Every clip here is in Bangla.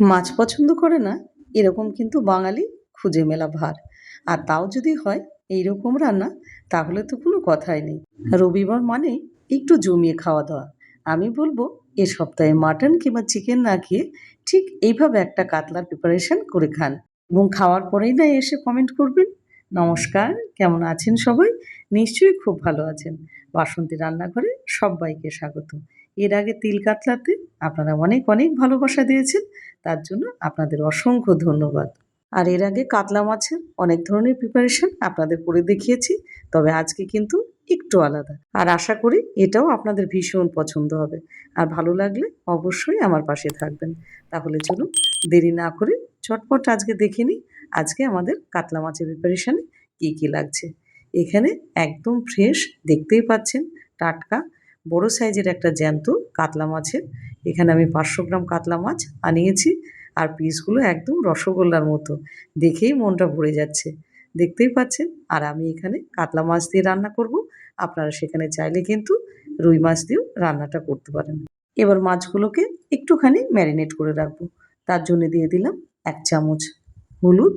মাছ পছন্দ করে না, এরকম কিন্তু বাঙালি খুঁজে মেলা ভার। আর তাও যদি হয় এই রকম রান্না, তাহলে তো কোনো কথাই নেই। রবিবার মানে একটু জমিয়ে খাওয়া দাওয়া। আমি বলব, এ সপ্তাহে মাটন কিংবা চিকেন না খেয়ে ঠিক এইভাবে একটা কাতলার প্রিপারেশন করে খান। এবং খাওয়ার পরেই না এসে কমেন্ট করবেন, নমস্কার, কেমন আছেন সবাই? নিশ্চয়ই খুব ভালো আছেন। বাসন্তী রান্নাঘরে সবাইকে স্বাগত। এর আগে তিল কাতলাতে আপনারা অনেক অনেক ভালোবাসা দিয়েছেন। তার জন্য আপনাদের অসংখ্য ধন্যবাদ। আর এর আগে কাতলা মাছের অনেক ধরনের প্রিপারেশন আপনাদের করে দেখিয়েছি, তবে আজকে কিন্তু একটু আলাদা। আর আশা করি এটাও আপনাদের ভীষণ পছন্দ হবে। আর ভালো লাগলে অবশ্যই আমার পাশে থাকবেন। তাহলে চলুন দেরি না করে চটপট আজকে দেখে নিই, আজকে আমাদের কাতলা মাছের প্রিপারেশানে কী কী লাগছে। এখানে একদম ফ্রেশ দেখতেই পাচ্ছেন টাটকা বড় সাইজের একটা জ্যান্ত কাতলা মাছের। এখানে আমি পাঁচশো গ্রাম কাতলা মাছ আনিয়েছি আর পিসগুলো একদম রসগোল্লার মতো। দেখেই মনটা ভরে যাচ্ছে। দেখতেই পাচ্ছেন? আর আমি এখানে কাতলা মাছ দিয়ে রান্না করব। আপনারা সেখানে চাইলে কিন্তু রুই মাছ দিয়েও রান্নাটা করতে পারেন। এবার মাছগুলোকে একটুখানি ম্যারিনেট করে রাখব। তার জন্য দিয়ে দিলাম এক চামচ হলুদ,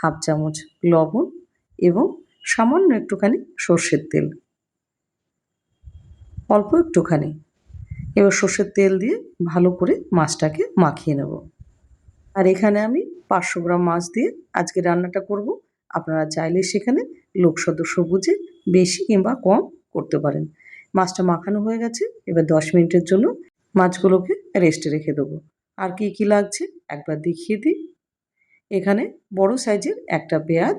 হাফ চামচ লবণ এবং সামান্য একটুখানি সর্ষের তেল। অল্প একটুখানি। এবার সর্ষের তেল দিয়ে ভালো করে মাছটাকে মাখিয়ে নেব। আর এখানে আমি পাঁচশো গ্রাম মাছ দিয়ে আজকে রান্নাটা করব। আপনারা চাইলে সেখানে লোক সদস্য বুঝে বেশি কিংবা কম করতে পারেন। মাছটা মাখানো হয়ে গেছে, এবার দশ মিনিটের জন্য মাছগুলোকে রেস্টে রেখে দেবো। আর কি কি লাগছে একবার দেখিয়ে দিই। এখানে বড় সাইজের একটা পেঁয়াজ,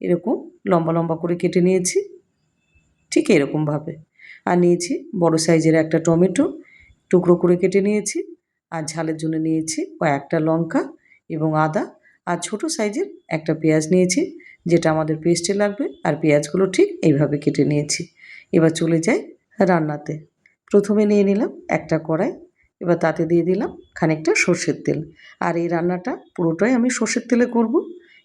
এরকম লম্বা লম্বা করে কেটে নিয়েছি। ঠিক এরকমভাবে আর নিয়েছি বড় সাইজের একটা টমেটো, টুকরো করে কেটে নিয়েছি আর ঝালের জন্য নিয়েছি কয়েকটা লঙ্কা এবং আদা আর ছোট সাইজের একটা পেঁয়াজ নিয়েছি যেটা আমাদের পেস্টে লাগবে আর পেঁয়াজগুলো ঠিক এইভাবে কেটে নিয়েছি। এবার চলে যাই রান্নাতে। প্রথমে নিয়ে নিলাম একটা কড়াই, এবার তাতে দিয়ে দিলাম খানিকটা সর্ষের তেল। আর এই রান্নাটা পুরোটাই আমি সর্ষের তেলে করব।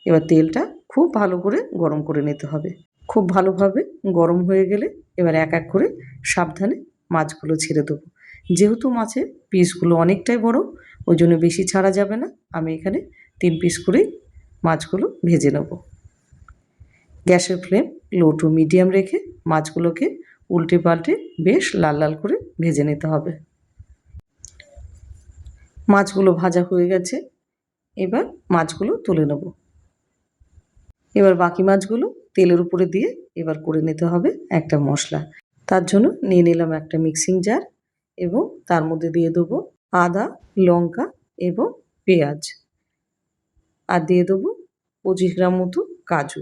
এবার তেলটা খুব ভালো করে গরম করে নিতে হবে। খুব ভালোভাবে গরম হয়ে গেলে এবার এক এক করে সাবধানে মাছগুলো ছেড়ে দেবো। যেহেতু মাছের পিসগুলো অনেকটাই বড়, ওই জন্য বেশি ছাড়া যাবে না। আমি এখানে তিন পিস করেই মাছগুলো ভেজে নেব। গ্যাসের ফ্লেম লো টু মিডিয়াম রেখে মাছগুলোকে উল্টে পাল্টে বেশ লাল লাল করে ভেজে নিতে হবে। মাছগুলো ভাজা হয়ে গেছে, এবার মাছগুলো তুলে নেব। এবার বাকি মাছগুলো তেলের উপরে দিয়ে এবার করে নিতে হবে একটা মশলা। তার জন্য নিয়ে নিলাম একটা মিক্সিং জার এবং তার মধ্যে দিয়ে দেবো আদা, লঙ্কা এবং পেঁয়াজ। আর দিয়ে দেবো পঁচিশ গ্রাম মতো কাজু।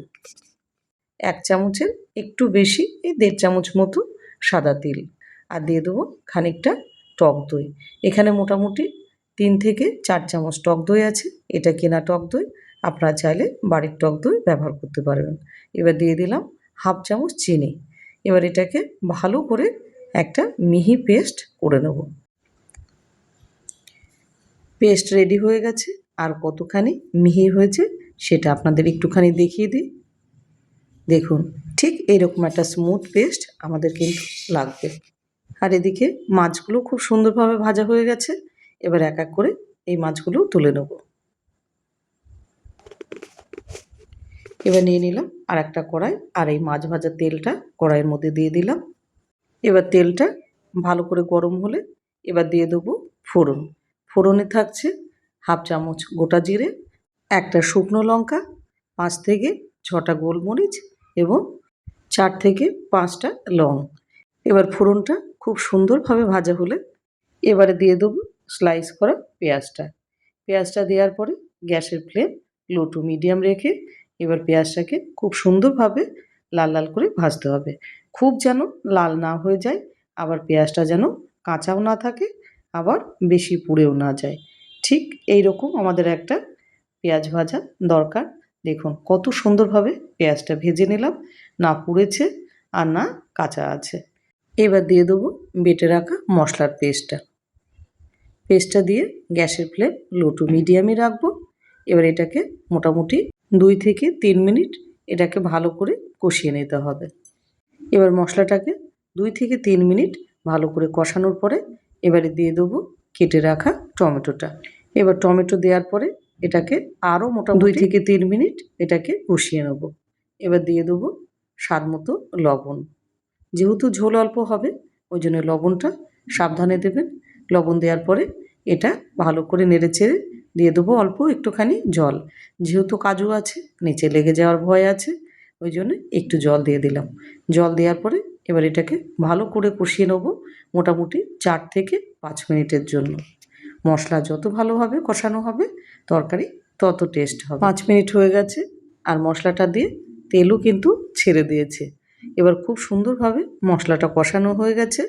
এক চামচের একটু বেশি, এই দেড় চামচ মতো সাদা তিল। আর দিয়ে দেবো খানিকটা টক দই। এখানে মোটামুটি তিন থেকে চার চামচ টক দই আছে। এটা কেনা টক দই আপনারা চাইলে বাড়ির টক দই ব্যবহার করতে পারবেন। এবার দিয়ে দিলাম হাফ চামচ চিনি। এবার এটাকে ভালো করে একটা মিহি পেস্ট করে নেব। পেস্ট রেডি হয়ে গেছে। আর কতখানি মিহি হয়েছে সেটা আপনাদের একটুখানি দেখিয়ে দিই। দেখুন, ঠিক এইরকম একটা স্মুথ পেস্ট আমাদের কিন্তু লাগবে। আর এদিকে মাছগুলো খুব সুন্দরভাবে ভাজা হয়ে গেছে। এবার এক এক করে এই মাছগুলো তুলে নেব। এবার নিয়ে নিলাম আর একটা কড়াই আর এই মাছ ভাজার তেলটা কড়াইয়ের মধ্যে দিয়ে দিলাম। এবার তেলটা ভালো করে গরম হলে এবার দিয়ে দেবো ফোড়ন। ফোড়নে থাকছে হাফ চামচ গোটা জিরে, একটা শুকনো লঙ্কা, পাঁচ থেকে ছটা গোলমরিচ এবং চার থেকে পাঁচটা লং। এবার ফোড়নটা খুব সুন্দরভাবে ভাজা হলে এবারে দিয়ে দেবো স্লাইস করা পেঁয়াজটা। পেঁয়াজটা দেওয়ার পরে গ্যাসের ফ্লেম লো টু মিডিয়াম রেখে এবার পেঁয়াজটাকে খুব সুন্দরভাবে লাল লাল করে ভাজতে হবে। খুব যেন লাল না হয়ে যায়, আবার পেঁয়াজটা যেন কাঁচাও না থাকে, আবার বেশি পুড়েও না যায়। ঠিক এই রকম আমাদের একটা পেঁয়াজ ভাজা দরকার। দেখুন কত সুন্দরভাবে পেঁয়াজটা ভেজে নিলাম, না পুড়েছে আর না কাঁচা আছে। এবার দিয়ে দেবো বেটে রাখা মশলার পেস্টটা। পেস্টটা দিয়ে গ্যাসের ফ্লেম লো টু মিডিয়ামে রাখব। এবার এটাকে মোটামুটি দুই থেকে তিন মিনিট এটাকে ভালো করে কষিয়ে নিতে হবে। এবার মশলাটাকে দুই থেকে তিন মিনিট ভালো করে কষানোর পরে এবারে দিয়ে দেবো কেটে রাখা টমেটোটা। এবার টমেটো দেওয়ার পরে এটাকে আরও মোটা দুই থেকে তিন মিনিট এটাকে কষিয়ে নেব। এবার দিয়ে দেবো স্বাদ মতো লবণ। যেহেতু ঝোল অল্প হবে, ওই জন্য লবণটা সাবধানে দেবেন। লবণ দেওয়ার পরে এটা ভালো করে নেড়ে চেড়ে দিয়ে দেবো অল্প একটুখানি জল। যেহেতু কাজু আছে, নিচে লেগে যাওয়ার ভয় আছে, ওই জন্য একটু জল দিয়ে দিলাম। জল দেওয়ার পরে এবার এটাকে ভালো করে কষিয়ে নেব মোটামুটি চার থেকে পাঁচ মিনিটের জন্য। মশলা যত ভালোভাবে কষানো হবে, তরকারি তত টেস্ট হবে। পাঁচ মিনিট হয়ে গেছে আর মশলাটা দিয়ে তেলও কিন্তু ছেড়ে দিয়েছে। এবার খুব সুন্দরভাবে মশলাটা কষানো হয়ে গেছে।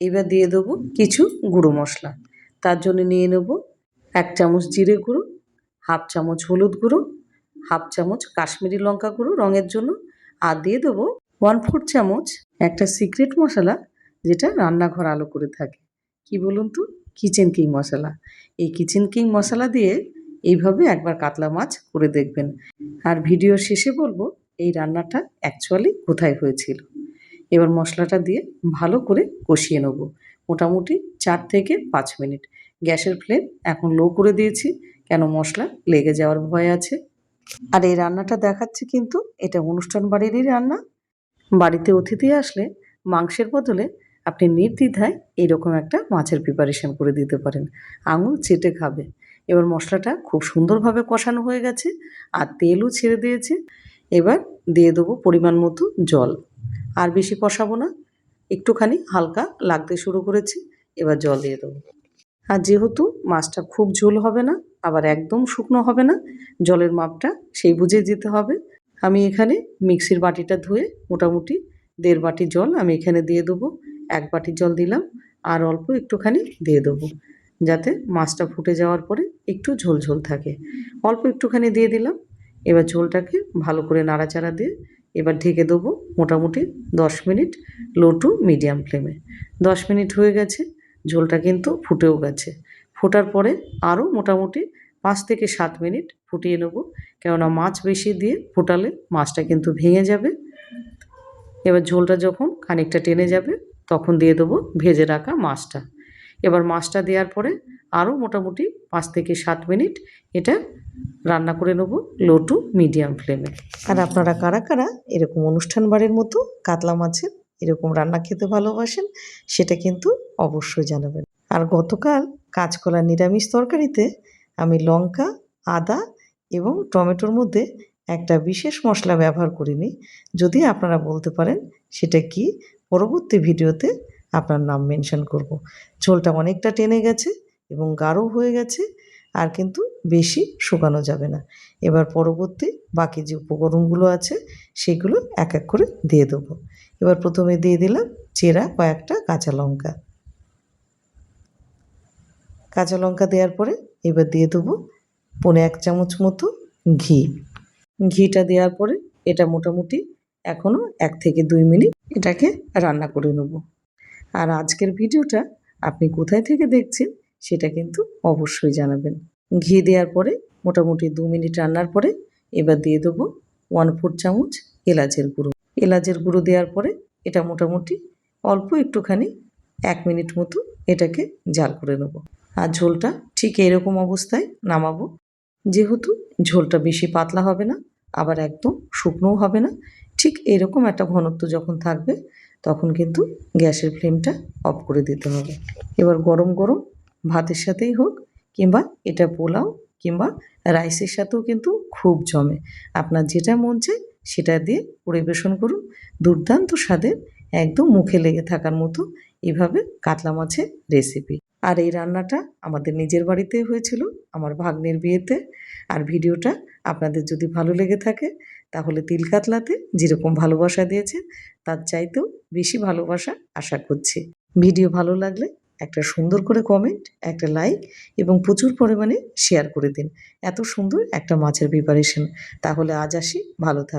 এবার দিয়ে দেবো কিছু গুঁড়ো মশলা। তার জন্য নিয়ে নেব এক চামচ জিরে গুঁড়ো, হাফ চামচ হলুদ গুঁড়ো, হাফ চামচ কাশ্মীরি লঙ্কা গুঁড়ো রঙের জন্য, আর দিয়ে দেবো ওয়ান ফোর চামচ একটা সিক্রেট মশলা যেটা রান্নাঘর আলো করে থাকে। কি বলুন তো? Kitchen king masala. এই কিচেন কিং মশলা দিয়ে এইভাবে একবার কাতলা মাছ করে দেখবেন। আর ভিডিও শেষে বলব এই রান্নাটা অ্যাকচুয়ালি কোথায় হয়েছিল। এবার মশলাটা দিয়ে ভালো করে কষিয়ে নেব। মোটামুটি চার থেকে পাঁচ মিনিট। গ্যাসের ফ্লেম এখন লো করে দিয়েছি, কেন মশলা লেগে যাওয়ার ভয় আছে। আর এই রান্নাটা দেখাচ্ছে কিন্তু, এটা অনুষ্ঠান বাড়িরই রান্না। বাড়িতে অতিথি আসলে মাংসের বদলে আপনি নির্দ্বিধায় এরকম একটা মাছের প্রিপারেশন করে দিতে পারেন। আঙুল চেটে খাবে। এবার মশলাটা খুব সুন্দরভাবে কষানো হয়ে গেছে, আর তেলও ছেড়ে দিয়েছে। এবার দিয়ে দেবো পরিমাণ মতো জল। আর বেশি কষাবো না, একটুখানি হালকা লাগতে শুরু করেছে, এবার জল দিয়ে দেবো। আর যেহেতু মাছটা খুব ঝোল হবে না, আবার একদম শুকনো হবে না, জলের মাপটা সেই বুঝে দিতে হবে। আমি এখানে মিক্সির বাটিটা ধুয়ে মোটামুটি দেড় বাটি জল আমি এখানে দিয়ে দেবো, এক বাটি জল দিলাম, আর অল্প একটুখানি দিয়ে দেবো, যাতে মাছটা ফুটে যাওয়ার পরে একটু ঝোল ঝোল থাকে। অল্প একটুখানি দিয়ে দিলাম, এবার ঝোলটাকে ভালো করে নাড়াচাড়া দিয়ে এবার ঢেকে দেবো মোটামুটি দশ মিনিট লো টু মিডিয়াম ফ্লেমে। দশ মিনিট হয়ে গেছে ঝোলটা কিন্তু ফুটেও গেছে। ফোটার পরে আরও মোটামুটি পাঁচ থেকে সাত মিনিট ফুটিয়ে নেব। কেননা মাছ বেশি দিয়ে ফোটালে মাছটা কিন্তু ভেঙে যাবে। এবার ঝোলটা যখন খানিকটা টেনে যাবে, তখন দিয়ে দেবো ভেজে রাখা মাছটা। এবার মাছটা দেওয়ার পরে আরও মোটামুটি পাঁচ থেকে সাত মিনিট এটা রান্না করে নেব লো টু মিডিয়াম ফ্লেমে। আর আপনারা কারা কারা এরকম অনুষ্ঠান বাড়ির মতো কাতলা মাছের এরকম রান্না খেতে ভালোবাসেন, সেটা কিন্তু অবশ্যই জানাবেন। আর গতকাল কাঁচকলা নিরামিষ তরকারিতে আমি লঙ্কা, আদা এবং টমেটোর মধ্যে একটা বিশেষ মশলা ব্যবহার করিনি। যদি আপনারা বলতে পারেন সেটা কি, পরবর্তী ভিডিওতে আপনার নাম মেনশন করব। ঝোলটা অনেকটা টেনে গেছে এবং গাঢ় হয়ে গেছে, আর কিন্তু বেশি শুকানো যাবে না। এবার পরবর্তী বাকি যে উপকরণগুলো আছে, সেগুলো এক এক করে দিয়ে দেবো। এবার প্রথমে দিয়ে দিলাম চেরা কয়েকটা কাঁচা লঙ্কা। কাঁচা লঙ্কা দেওয়ার পরে এবার দিয়ে দেবো পনে এক চামচ মতো ঘি। ঘিটা দেওয়ার পরে এটা মোটামুটি এখনও এক থেকে দুই মিনিট এটাকে রান্না করে নেব। আর আজকের ভিডিওটা আপনি কোথায় থেকে দেখছেন সেটা কিন্তু অবশ্যই জানাবেন। ঘি দেওয়ার পরে মোটামুটি দু মিনিট রান্নার পরে এবার দিয়ে দেবো ওয়ান ফোর চামচ এলাচের গুঁড়ো। এলাচের গুঁড়ো দেওয়ার পরে এটা মোটামুটি অল্প একটুখানি এক মিনিট মতো এটাকে জাল করে নেব। আর ঝোলটা ঠিক এরকম অবস্থায় নামাবো, যেহেতু ঝোলটা বেশি পাতলা হবে না, আবার একদম শুকনোও হবে না। ঠিক এরকম একটা ঘনত্ব যখন থাকবে, তখন কিন্তু গ্যাসের ফ্লেমটা অফ করে দিতে হবে। এবার গরম গরম ভাতের সাথেই হোক কিংবা এটা পোলাও কিংবা রাইসের সাথেও কিন্তু খুব জমে। আপনার যেটা মন চায় সেটা দিয়ে পরিবেশন করুন। দুর্দান্ত স্বাদের, একদম মুখে লেগে থাকার মতো এভাবে কাতলা মাছের রেসিপি আর এই রান্নাটা আমাদের নিজের বাড়িতে হয়েছিল, আমার ভাগ্নের বিয়েতে। আর ভিডিওটা আপনাদের যদি ভালো লেগে থাকে, তাহলে তিল কাতলাতে যেরকম ভালোবাসা দিয়েছে, তার চাইতেও বেশি ভালোবাসা আশা করছি। ভিডিও ভালো লাগলে একটা সুন্দর করে কমেন্ট একটা লাইক এবং প্রচুর পরিমাণে শেয়ার করে দিন। এত সুন্দর একটা মাছের প্রিপারেশন তাহলে আজ আসি, ভালো থাক